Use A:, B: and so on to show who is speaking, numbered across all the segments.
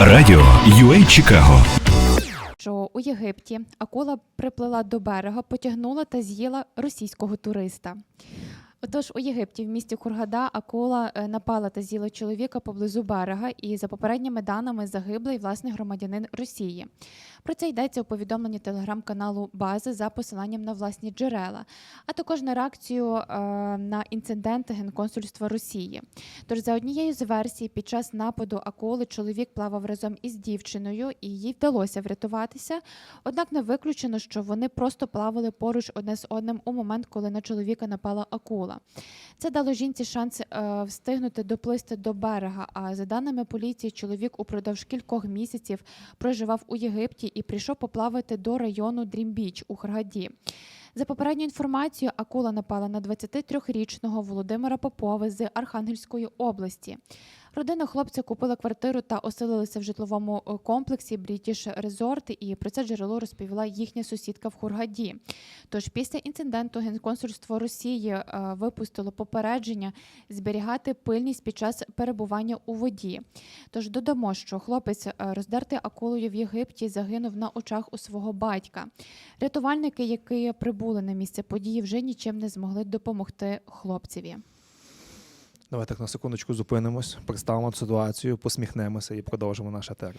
A: Радіо UA Чикаго.
B: що у Єгипті акула приплила до берега, потягнула та з'їла російського туриста. Отож, у Єгипті, в місті Кургада, акула е, напала та з'їла чоловіка поблизу берега, і за попередніми даними загиблий власний громадянин Росії. Про це йдеться у повідомленні телеграм-каналу Бази за посиланням на власні джерела, а також на реакцію е, на інцидент Генконсульства Росії. Тож, за однією з версій, під час нападу акули чоловік плавав разом із дівчиною, і їй вдалося врятуватися. Однак не виключено, що вони просто плавали поруч одне з одним у момент, коли на чоловіка напала акула. Це дало жінці шанс е, встигнути доплисти до берега. А за даними поліції, чоловік упродовж кількох місяців проживав у Єгипті і прийшов поплавати до району Дрімбіч у Харгаді. За попередньою інформацією, акула напала на 23-річного Володимира Попова з Архангельської області. Родина хлопця купила квартиру та оселилася в житловому е, комплексі British Resort, і про це джерело розповіла їхня сусідка в Хургаді. Тож після інциденту Генконсульство Росії е, випустило попередження зберігати пильність під час перебування у воді. Тож додамо, що хлопець, е, роздертий акулою в Єгипті, загинув на очах у свого батька. Рятувальники, які прибули на місце події, вже нічим не змогли допомогти хлопцеві.
C: Давай так на секундочку зупинимось, представимо ситуацію, посміхнемося і продовжимо наш етер.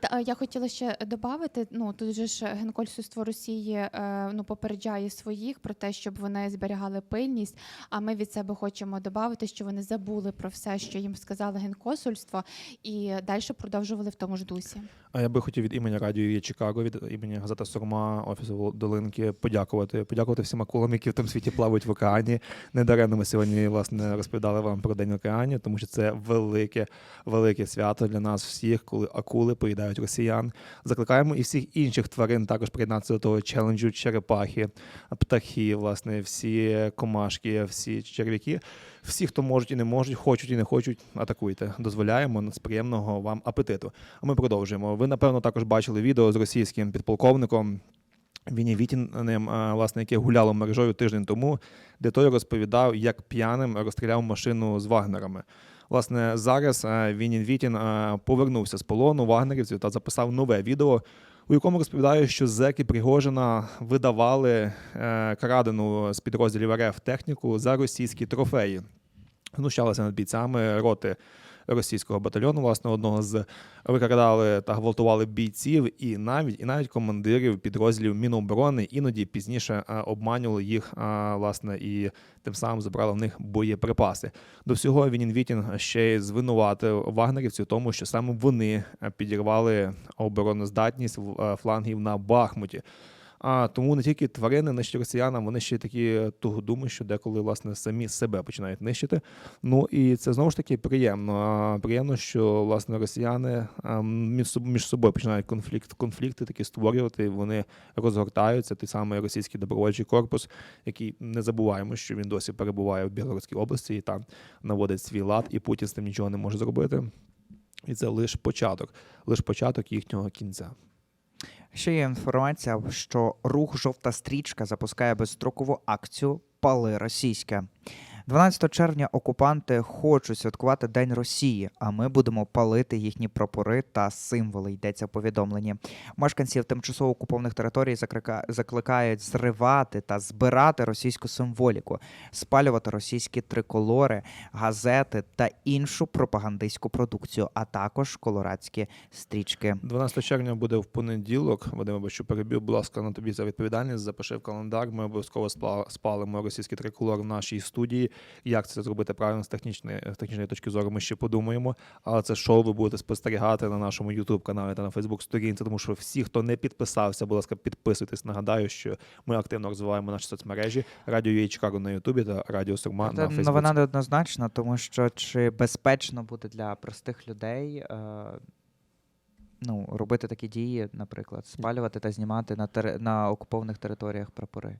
B: Та я хотіла ще додати. Ну тут же ж генконсульство Росії е, ну попереджає своїх про те, щоб вони зберігали пильність. А ми від себе хочемо додати, що вони забули про все, що їм сказали генконсульство, і далі продовжували в тому ж дусі.
C: А я би хотів від імені радіо «Є Чикаго, від імені газета Сурма, офісу Долинки подякувати. Подякувати всім акулам, які в тому світі плавають в океані. Недаремно ми сьогодні власне розповідали вам про День океанів, тому що це велике, велике свято для нас всіх, коли акули поїдають росіян. Закликаємо і всіх інших тварин також приєднатися до того челенджу черепахи, птахи, власне, всі комашки, всі черв'яки. Всі, хто можуть і не можуть, хочуть і не хочуть, атакуйте. Дозволяємо з приємного вам апетиту. А ми продовжуємо. Ви напевно також бачили відео з російським підполковником. Віні Вітіним, а, власне, яке гуляло мережою тиждень тому, де той розповідав, як п'яним розстріляв машину з вагнерами. Власне, зараз а, Вінін Вітін повернувся з полону вагнерівців та записав нове відео, у якому розповідає, що зеки Пригожина видавали е, крадену з підрозділів РФ техніку за російські трофеї. Знущалися над бійцями роти російського батальйону, власне, одного з викрадали та гвалтували бійців, і навіть і навіть командирів підрозділів Міноборони іноді пізніше е, обманювали їх, е, власне, і тим самим забрали в них боєприпаси. До всього Вінін Вітін ще й звинуватив вагнерівців тому, що саме вони е, підірвали обороноздатність флангів на Бахмуті. А тому не тільки тварини нищать росіянам, вони ще такі тугодуми, що деколи власне самі себе починають нищити. Ну і це знову ж таки приємно. Приємно, що власне росіяни між собою починають конфлікт, конфлікти такі створювати. Вони розгортаються. Той самий російський добровольчий корпус, який не забуваємо, що він досі перебуває в Білгородській області і там наводить свій лад, і Путін з тим нічого не може зробити. І це лише початок, лише початок їхнього кінця.
D: Ще є інформація, що рух Жовта стрічка запускає безстрокову акцію Пали російське. 12 червня окупанти хочуть святкувати День Росії, а ми будемо палити їхні прапори та символи. Йдеться в повідомленні. Мешканців тимчасово окупованих територій заклика- закликають зривати та збирати російську символіку, спалювати російські триколори, газети та іншу пропагандистську продукцію, а також колорадські стрічки.
C: 12 червня буде в понеділок. Вадиме Бачу, перебив, будь ласка, на тобі за відповідальність. Запиши в календар. Ми обов'язково спа- спалимо російський триколор в нашій студії. Як це зробити правильно з технічної, з технічної точки зору, ми ще подумаємо. Але це шоу ви будете спостерігати на нашому youtube каналі та на facebook сторінці, тому що всі, хто не підписався, будь ласка, підписуйтесь. Нагадаю, що ми активно розвиваємо наші соцмережі Радіо Чикаго на Ютубі та Радіо Сурма на Фейсбуці.
D: новина неоднозначна, тому що чи безпечно буде для простих людей е, ну, робити такі дії, наприклад, спалювати та знімати на, тери- на окупованих територіях прапори.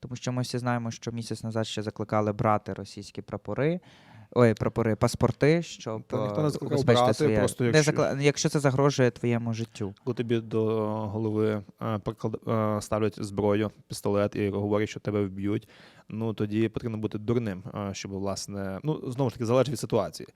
D: Тому що ми всі знаємо, що місяць назад ще закликали брати російські прапори. Ой, прапори, паспорти, щоб
C: Та ніхто не
D: е,
C: закликав брати,
D: своє-
C: просто
D: Не
C: якщо-
D: закла- якщо це загрожує твоєму життю.
C: Коли тобі до голови е, приклад- е, ставлять зброю, пістолет і говорять, що тебе вб'ють, ну тоді потрібно бути дурним, щоб власне, ну знову ж таки залежить від ситуації.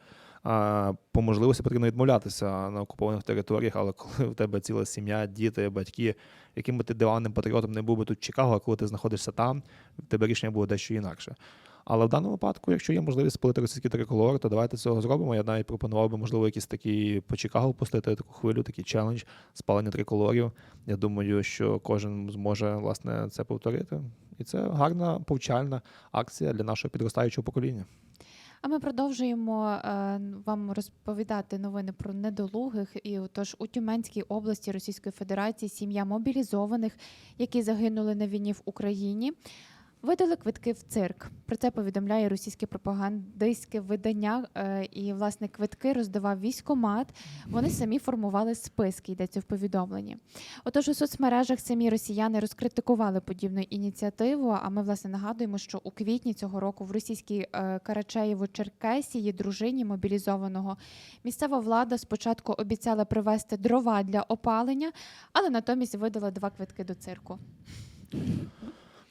C: По можливості потрібно відмовлятися на окупованих територіях, але коли в тебе ціла сім'я, діти, батьки, яким би ти диванним патріотом не був би тут Чикаго, а коли ти знаходишся там, в тебе рішення було дещо інакше. Але в даному випадку, якщо є можливість спалити російський триколор, то давайте цього зробимо. Я навіть пропонував би, можливо, якісь такі по Чикаго пустити таку хвилю, такий челендж спалення триколорів. Я думаю, що кожен зможе власне це повторити. І це гарна повчальна акція для нашого підростаючого покоління.
B: А ми продовжуємо е, вам розповідати новини про недолугих. І тож у Тюменській області Російської Федерації сім'я мобілізованих, які загинули на війні в Україні. Видали квитки в цирк. Про це повідомляє російське пропагандистське видання. Е, І власне квитки роздавав військомат. Вони самі формували списки. Йдеться в повідомленні. Отож, у соцмережах самі росіяни розкритикували подібну ініціативу. А ми власне нагадуємо, що у квітні цього року в російській е, Карачаєво-Черкесії дружині мобілізованого місцева влада спочатку обіцяла привезти дрова для опалення, але натомість видала два квитки до цирку.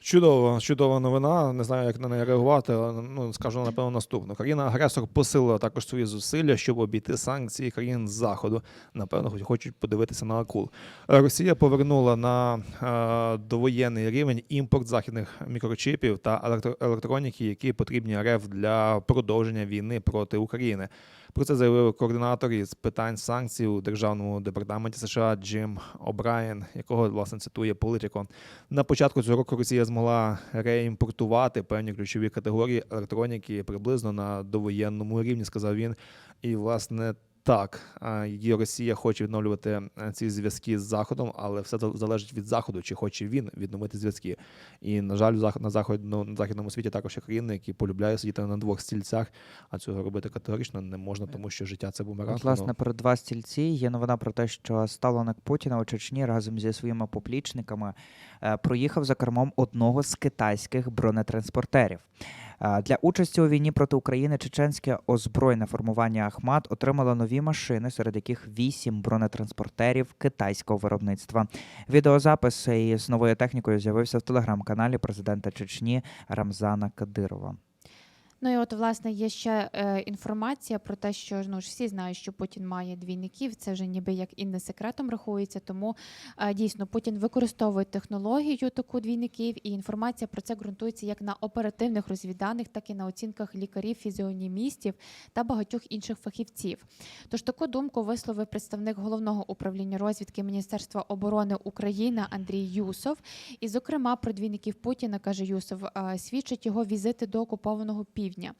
C: Чудова, чудова новина. Не знаю, як на неї реагувати. але, Ну скажу напевно наступну. Країна агресор посилила також свої зусилля, щоб обійти санкції країн заходу. Напевно, хоч- хочуть подивитися на акул. Росія повернула на е, довоєнний рівень імпорт західних мікрочипів та електро- електроніки, які потрібні РФ для продовження війни проти України. Про це заявив координатор із питань санкцій у державному департаменті США Джим О'Брайен, якого власне цитує політико. На початку цього року Росія змогла реімпортувати певні ключові категорії електроніки приблизно на довоєнному рівні, сказав він. І власне. Так, її Росія хоче відновлювати е, ці зв'язки з Заходом, але все залежить від Заходу, чи хоче він відновити зв'язки. І, на жаль, на, заходну, на західному світі також є країни, які полюбляють сидіти на двох стільцях, а цього робити категорично не можна, тому що життя це бумеранг.
D: Власне, про два стільці є новина про те, що ставленик Путіна у Чечні разом зі своїми поплічниками е, проїхав за кермом одного з китайських бронетранспортерів. Для участі у війні проти України чеченське озброєне формування Ахмат отримало нові машини, серед яких вісім бронетранспортерів китайського виробництва. Відеозапис із новою технікою з'явився в телеграм-каналі президента Чечні Рамзана Кадирова.
B: Ну і от власне є ще е, інформація про те, що ну ж всі знають, що Путін має двійників. Це вже ніби як і не секретом рахується. Тому е, дійсно Путін використовує технологію таку двійників, і інформація про це ґрунтується як на оперативних розвідданих, так і на оцінках лікарів, фізіонімістів та багатьох інших фахівців. Тож таку думку висловив представник головного управління розвідки Міністерства оборони України Андрій Юсов. І, зокрема, про двійників Путіна каже Юсов, е, свідчить його візити до окупованого півдня.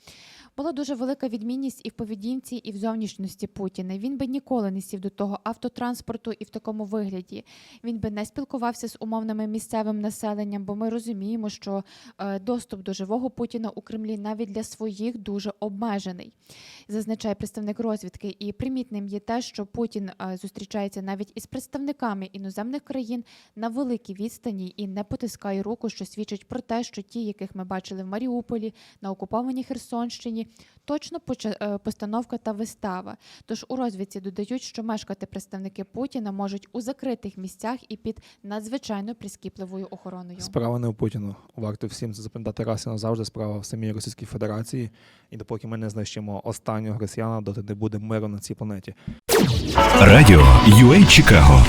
B: Була дуже велика відмінність і в поведінці, і в зовнішності Путіна. Він би ніколи не сів до того автотранспорту і в такому вигляді. Він би не спілкувався з умовними місцевим населенням, бо ми розуміємо, що е, доступ до живого Путіна у Кремлі навіть для своїх дуже обмежений, зазначає представник розвідки. І примітним є те, що Путін е, зустрічається навіть із представниками іноземних країн на великій відстані і не потискає руку, що свідчить про те, що ті, яких ми бачили в Маріуполі, на окупованій Херсонщині, точно е, постановка та вистава. Тож у розвідці додають, що мешкати представники Путіна можуть у закритих місцях і під надзвичайно прискіпливою охороною.
C: Справа не у Путіну. Варто всім запам'ятати раз і назавжди. Справа в самій Російській Федерації. І допоки ми не знищимо останнього росіяна, доти не буде миру на цій планеті.
A: Радіо UA Чикаго